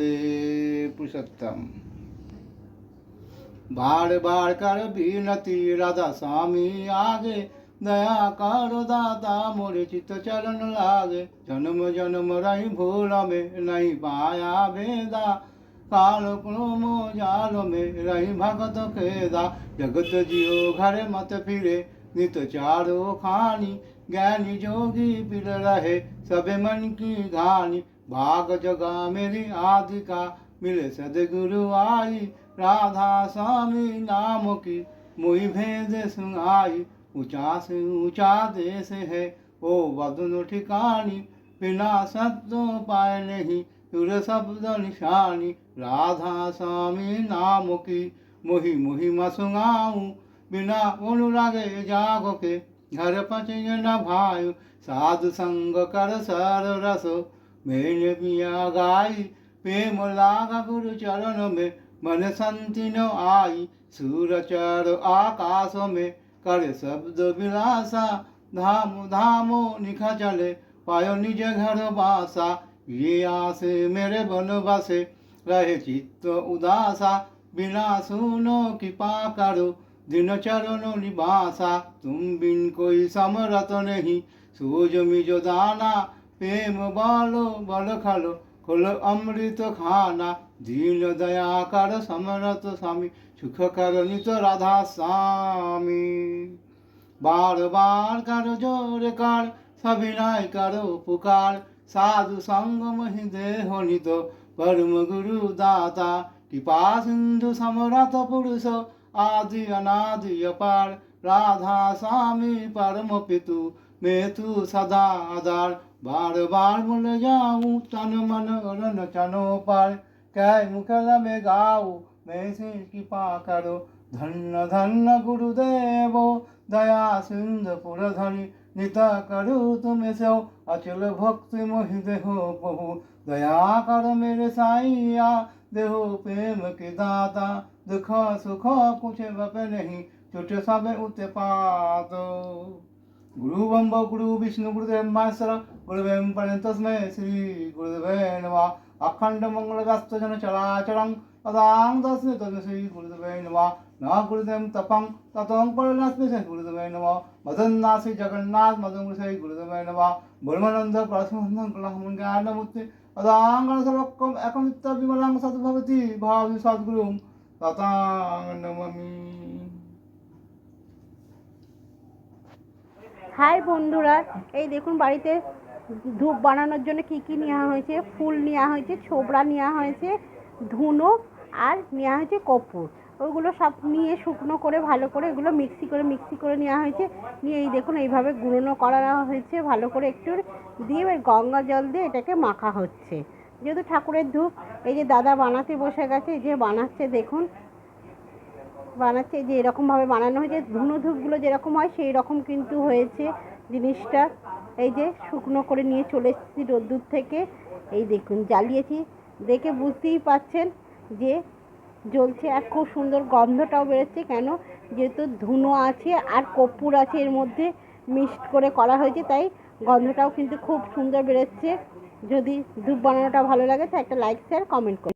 वंदे पुरुषोत्तम। बार बार कर बीनती राधा स्वामी आगे, दया कर दाता मोरे चित चरण लागे। जन्म जन्म रही भूल में नहीं पाया वेदा काल क्रोम जाल में रही भगत खेदा। जगत जियो घर मत फिरे, नित चारो खानी। ज्ञानी जोगी पिर रहे सबे मन की घानी भाग जगा मेरी आदिका मिले सदगुरु आई, राधा स्वामी नाम की मुई भेद सुनाई। ऊँचा से ऊँचा देश है, ओ वदन ठिकानी बिना सत्यो पाए नहीं तुर शब्द निशानी, राधा स्वामी नाम की मुहि मुहिमा सुनाऊं। बिना अनुरागे जागो के, घर पचे न भायु, साधु संग कर सर रस। मैंने पिया गाई प्रेम लागा गुरु चरण में मन शांति न आई सूर चर आकाश में करे शब्द विलासा धाम, धामो निखा चले पायो निज घर बासा, ये आसे मेरे बन बसे रहे चित्त उदासा बिना सुनो कृपा करो दिन चरण निवासा तुम बिन कोई समरत नहीं, सूज मिजो दाना প্রেম বালো, বল খালো, খোল অমৃত খানা দীন দয়াকার সমরত স্বামী সুখকর নিত রাধা স্বামী। বারবার কার, জোর কার, সবিনায় কার, উপকার। সাধু সঙ্গম দেহ নিত, পরম গুরু দাতা। কৃপা সিন্ধু সমরত পুরুষ, আদি অনাদি অপার। রাধা স্বামী, পরম পিতু राधा स्वामी परम पितु मैं तू सदा आधार बार बार बोल जाऊं तन मन रन चनो पार कै मुखल में गाऊ मैं से कृपा करो धन्य धन्य गुरुदेव दया सिंधु पुरधनि नित करो तुम सो अचल भक्ति मोहि देहो प्रभु दया कर मेरे साईया देहो प्रेम के दाता दुख सुख कुछ बप नहीं चुट सब उत्पात ગુરુવંબ ગુરુ વિષ્ણુ ગુરુદેવ મહેશ્વર ગુરુદેવ તસ્મે શ્રી ગુરુદેવ નમઃ અખંડ મંગળ ગાસ્ત જન ચળાચળં તદાં તસ્મે તસ્મે શ્રી ગુરુદેવ નમઃ ન ગુરુદેવ તપં તતં પરનાસ્મે શ્રી ગુરુદેવ નમઃ મદન્નાસી જગન્નાથ મદન ગુરુ શ્રી ગુરુદેવ નમઃ બ્રહ્માનંદ પ્રસન્ન ગ્રહમન જ્ઞાનમૂર્તિ અદાંગણ સર્વકમ એકમિત્ત વિમલં સદભવતી ભાવિ સદગુરુમ হাই বন্ধুরা, এই দেখুন বাড়িতে ধূপ বানানোর জন্য কি কি নেওয়া হয়েছে? ফুল নেওয়া হয়েছে, ছোবড়া নেওয়া হয়েছে, ধুনো আর নেওয়া হয়েছে কপুর। ওগুলো সব নিয়ে শুকনো করে, ভালো করে এগুলো মিক্সি করে মিক্সি করে নেওয়া হয়েছে। নিয়ে এই দেখুন এইভাবে গুঁড়ো করা হয়েছে, ভালো করে একটু দিয়ে ওই গঙ্গা জল দিয়ে এটাকে মাখা হচ্ছে। যেহেতু ঠাকুরের ধূপ, এই যে দাদা বানাতে বসে গেছে, এই যে বানাচ্ছে দেখুন। বানাচ্ছে, যে এরকমভাবে বানানো হয়েছে, ধুনো ধূপগুলো যেরকম হয় সেই রকম কিন্তু হয়েছে জিনিসটা। এই যে শুকনো করে নিয়ে চলে এসেছি রোদ্দুর থেকে। এই দেখুন, জ্বালিয়েছি। দেখে বুঝতেই পাচ্ছেন যে জ্বলছে আর খুব সুন্দর গন্ধটাও বেরোচ্ছে। কেন? যেহেতু ধুনো আছে আর কর্পূর আছে এর মধ্যে মিক্সড করে করা হয়েছে, তাই গন্ধটাও কিন্তু খুব সুন্দর বেরোচ্ছে। যদি ধূপ বানানোটা ভালো লাগে তো একটা লাইক শেয়ার কমেন্ট করুন।